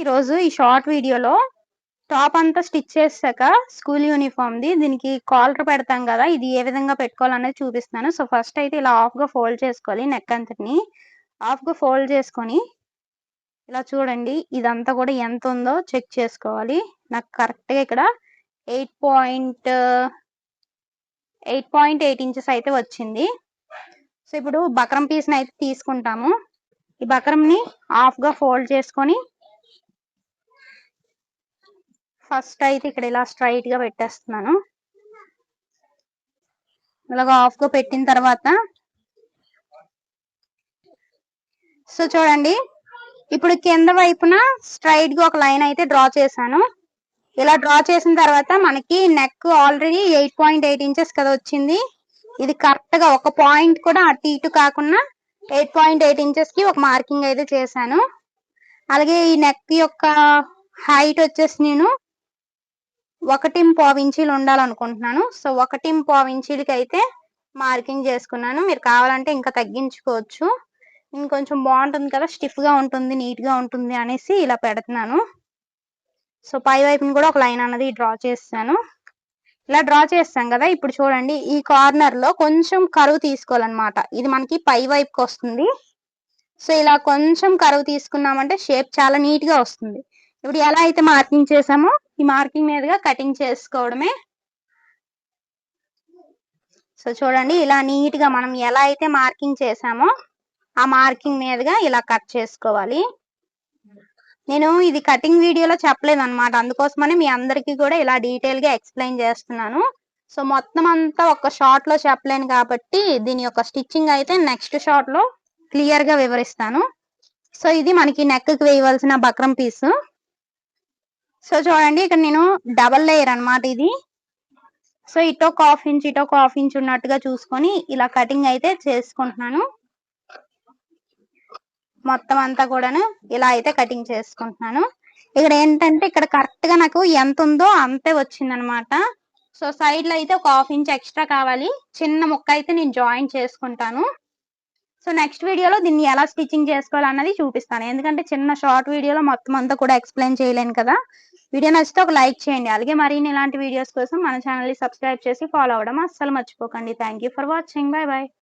ఈరోజు ఈ షార్ట్ వీడియోలో టాప్ అంతా స్టిచ్ చేసాక స్కూల్ యూనిఫామ్ది దీనికి కాలర్ పెడతాం కదా ఇది ఏ విధంగా పెట్టుకోవాలనేది చూపిస్తాను సో ఫస్ట్ అయితే ఇలా ఆఫ్గా ఫోల్డ్ చేసుకోవాలి నెక్ అంతటిని. ఆఫ్గా ఫోల్డ్ చేసుకొని ఇలా చూడండి ఇదంతా కూడా ఎంత ఉందో చెక్ చేసుకోవాలి. నాకు కరెక్ట్గా ఇక్కడ eight point eight point eight inches అయితే వచ్చింది. సో ఇప్పుడు బక్రం పీస్ని అయితే తీసుకుంటాము. ఈ బక్రంని హాఫ్గా ఫోల్డ్ చేసుకొని ఫస్ట్ అయితే ఇక్కడ ఇలా స్ట్రైట్గా పెట్టేస్తున్నాను. ఇలాగ ఆఫ్గా పెట్టిన తర్వాత సో చూడండి ఇప్పుడు కింద వైపున స్ట్రైట్గా ఒక లైన్ అయితే డ్రా చేశాను. ఇలా డ్రా చేసిన తర్వాత మనకి neck already eight point eight inches కదా వచ్చింది. ఇది కరెక్ట్గా ఒక పాయింట్ కూడా అటు ఇటు కాకుండా ఎయిట్ పాయింట్ ఎయిట్ ఇంచెస్కి ఒక మార్కింగ్ అయితే చేశాను. అలాగే ఈ నెక్ యొక్క హైట్ వచ్చేసి నేను ఒకటి పావు ఇంచీలు ఉండాలనుకుంటున్నాను. సో ఒకటి పావు ఇంచీలకి అయితే మార్కింగ్ చేసుకున్నాను. మీరు కావాలంటే ఇంకా తగ్గించుకోవచ్చు. ఇంకొంచెం బాగుంటుంది కదా స్టిఫ్గా ఉంటుంది నీట్గా ఉంటుంది అనేసి ఇలా పెడుతున్నాను. సో పై వైపుని కూడా ఒక లైన్ అన్నది డ్రా చేస్తాను. ఇలా డ్రా చేస్తాం కదా ఇప్పుడు చూడండి ఈ కార్నర్లో కొంచెం కరువు తీసుకోవాలన్నమాట. ఇది మనకి పై వైపుకి వస్తుంది. సో ఇలా కొంచెం కరువు తీసుకున్నామంటే షేప్ చాలా నీట్గా వస్తుంది. ఇప్పుడు ఎలా అయితే మార్కింగ్ చేసామో ఈ మార్కింగ్ మీదుగా కటింగ్ చేసుకోవడమే. సో చూడండి ఇలా నీట్గా మనం ఎలా అయితే మార్కింగ్ చేసామో ఆ మార్కింగ్ మీదుగా ఇలా కట్ చేసుకోవాలి. నేను ఇది కటింగ్ వీడియోలో చెప్పలేదు అనమాట అందుకోసమని మీ అందరికీ కూడా ఇలా డీటెయిల్గా ఎక్స్ప్లెయిన్ చేస్తున్నాను. సో మొత్తం అంతా ఒక షార్ట్లో చెప్పలేను కాబట్టి దీని యొక్క స్టిచ్చింగ్ అయితే నెక్స్ట్ షార్ట్లో క్లియర్గా వివరిస్తాను. సో ఇది మనకి నెక్కి వేయవలసిన బక్రం పీస్. సో చూడండి ఇక్కడ నేను డబల్ లేయర్ అనమాట ఇది. సో ఇటో ఒక హాఫ్ ఇంచ్ ఇటో ఒక హాఫ్ ఇంచ్ ఉన్నట్టుగా చూసుకొని ఇలా కటింగ్ అయితే చేసుకుంటున్నాను. మొత్తం అంతా కూడాను ఇలా అయితే కటింగ్ చేసుకుంటున్నాను. ఇక్కడ ఏంటంటే ఇక్కడ కరెక్ట్గా నాకు ఎంత ఉందో అంతే వచ్చింది అనమాట సో సైడ్లో అయితే ఒక హాఫ్ ఇంచ్ ఎక్స్ట్రా కావాలి. చిన్న ముక్క అయితే నేను జాయిన్ చేసుకుంటాను. సో నెక్స్ట్ వీడియోలో దీన్ని ఎలా స్టిచ్చింగ్ చేసుకోవాలన్నది చూపిస్తాను. ఎందుకంటే చిన్న షార్ట్ వీడియోలో మొత్తం అంతా కూడా ఎక్స్ప్లెయిన్ చేయలేను కదా. వీడియో నచ్చితే ఒక లైక్ చేయండి. అలాగే మరిన్ని ఇలాంటి వీడియోస్ కోసం మన ఛానల్ని సబ్స్క్రైబ్ చేసి ఫాలో అవ్వడం అస్సలు మర్చిపోకండి. Thank for watching bye bye